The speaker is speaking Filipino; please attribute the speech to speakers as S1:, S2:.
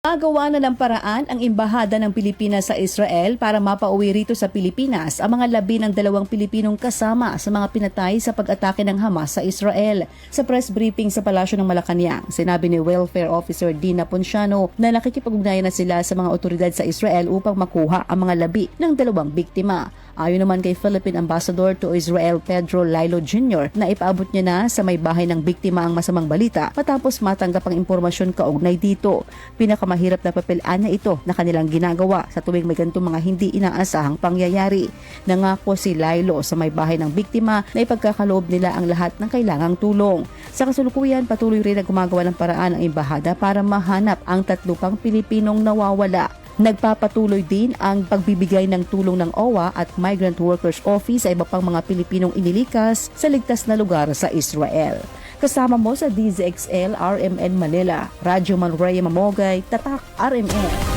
S1: Nagawa na ng paraan ang Embahada ng Pilipinas sa Israel para mapauwi rito sa Pilipinas ang mga labi ng dalawang Pilipinong kasama sa mga pinatay sa pag-atake ng Hamas sa Israel. Sa press briefing sa Palasyo ng Malacanang, sinabi ni Welfare Officer Dina Ponciano na nakikipag-ugnayan na sila sa mga otoridad sa Israel upang makuha ang mga labi ng dalawang biktima. Ayon naman kay Philippine Ambassador to Israel Pedro Lilo Jr. na ipaabot niya na sa may bahay ng biktima ang masamang balita matapos matanggap ang impormasyon kaugnay dito. Pinakamahirap na papelaan na ito na kanilang ginagawa sa tuwing may ganitong mga hindi inaasahang pangyayari. Nangako si Lilo sa may bahay ng biktima na ipagkakaloob nila ang lahat ng kailangang tulong. Sa kasulukuyan, patuloy rin na gumagawa ng paraan ang embahada para mahanap ang tatlo pang Pilipinong nawawala. Nagpapatuloy din ang pagbibigay ng tulong ng OWA at Migrant Workers Office sa iba pang mga Pilipinong inilikas sa ligtas na lugar sa Israel. Kasama mo sa DZXL RMN Manila, Radyo Manraya Mamogay, Tatak RMN.